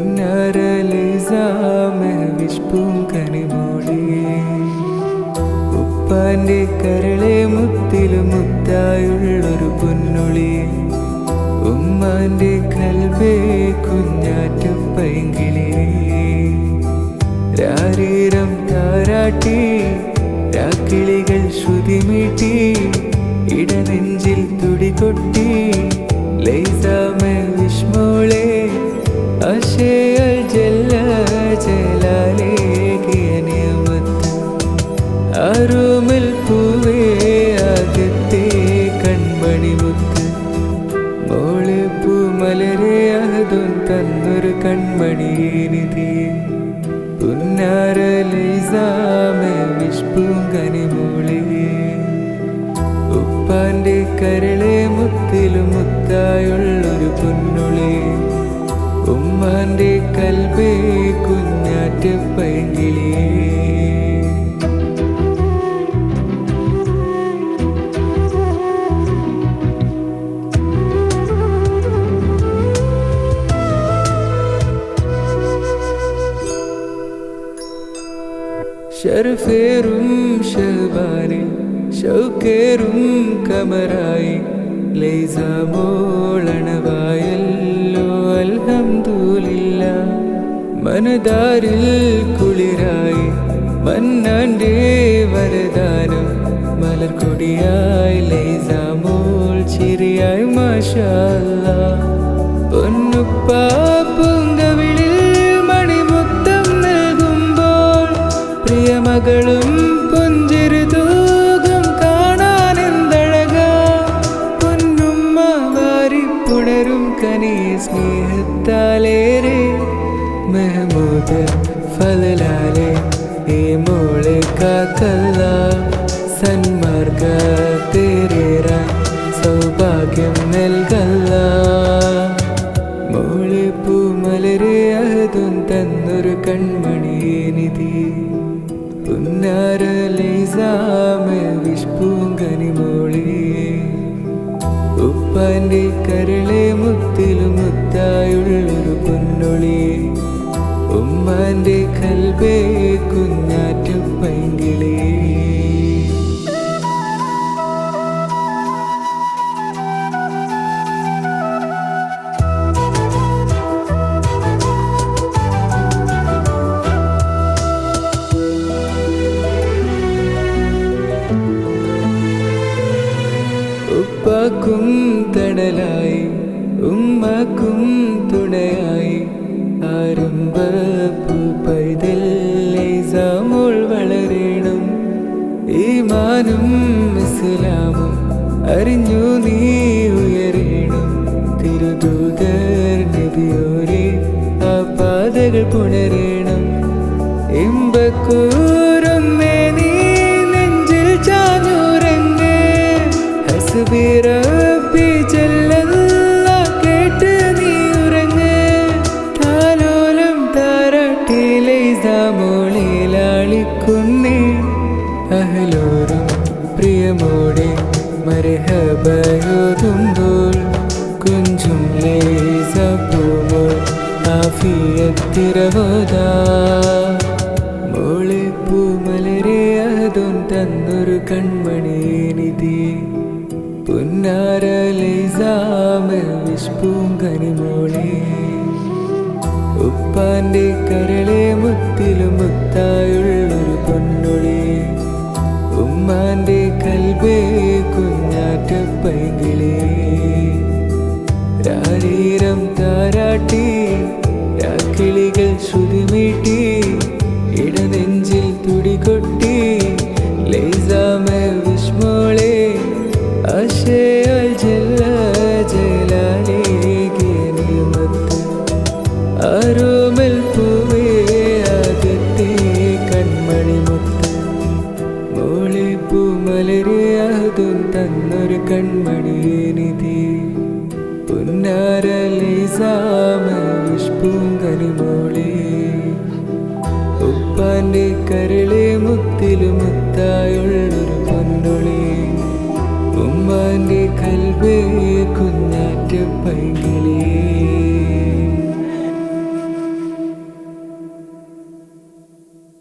നിധി പുന്നരലിസാമവിഷ്പും കനിമോളി ഉപ്പാന്റെ കരളെ മുത്തിലും മുത്തായുള്ളൊരു പൊന്നുളി. ഉമ്മാന്റെ കൽവേ കുഞ്ഞാറ്റ പൈങ്കിളിയേ രാരീരം താരാട്ടി രാക്കിളികൾ ശ്രുതിമീട്ടി ഇടനെഞ്ചിൽ തുടികൊട്ടി ലൈസാമ മോളെ പൂമലരെ അതും തന്നൊരു കൺമണി നിധി. പുന്നാരലിസാമെ വിഷ്പൂങ്കനി മോളെ ഉപ്പാന്റെ കരളെ മുത്തിലും മുത്തായുള്ളൊരു പൊന്നുളി. ഉമ്മാന്റെ കൽബേ കുഞ്ഞാറ്റ് പൈങ്കിളിയേ ഷർഫേറും ഷഹബാനെ ഷൗക്കേറും കമറായി ലൈസമോളണവായല്ലോ അൽഹംദൂലില്ല. മനതാരിൽ കുളിരായി മന്നാന്റെ വരദാനം. മലർക്കൊടിയായി ലൈസമോൾ ചിരിയായി മാഷാല്ലാ പ്രിയമകളും പുഞ്ചിരുതൂകും കാണാൻ എന്തഴക പൊന്നുമ്മ വാരിപ്പുണരും കനി സ്നേഹത്താലേറെ. മെഹമൂദ് ഫലാലെ ഏ മോളെ കാക്കല്ല സന്മാർഗ തേരേറ സൗഭാഗ്യം നൽകല്ല. മോളെ പൂമലരെ അഹതും തന്നൊരു കൺമണി നിധി. ഉമ്മാന്റെ കൽബേ കുഞ്ഞാറ്റ പൈങ്കിളേ. ഈമാനും ഇസ്ലാമും അറിഞ്ഞു നീ ഉയരണം. തിരുദൂതർ നബിയോരെ ആ പാതകൾ പുണരണം. ഇമ്പക്കൂറുന്നേ നീ നെഞ്ചിൽ ചാഞ്ഞൂരങ്ങേ ഹസ്ബി അതും തന്നൊരു കൺമണി നിധി. പുന്നാരലൈസാമ വിഷ്പൂങ്കനി മോളെ. ഉപ്പാന്റെ കരളെ മുത്തിലും മുത്തായുള്ളൊരു പൊന്നൊളി. ഉമ്മാന്റെ കൽബേ കുഞ്ഞാറ്റ പൈങ്കിളേ രാരീരം താരാട്ടി രാക്കിളികൾ ശ്രുതിമീട്ടി പുന്നാരലൈസാമ വിഷ്പൂങ്കനി മോളെ ഉപ്പാന്റെ കരളെ മുത്തിലും മുത്തായുള്ളൊരു പൊന്നൊളി. ഉമ്മാന്റെ കൽവേ കുഞ്ഞാറ്റ പൈങ്കിളിയേ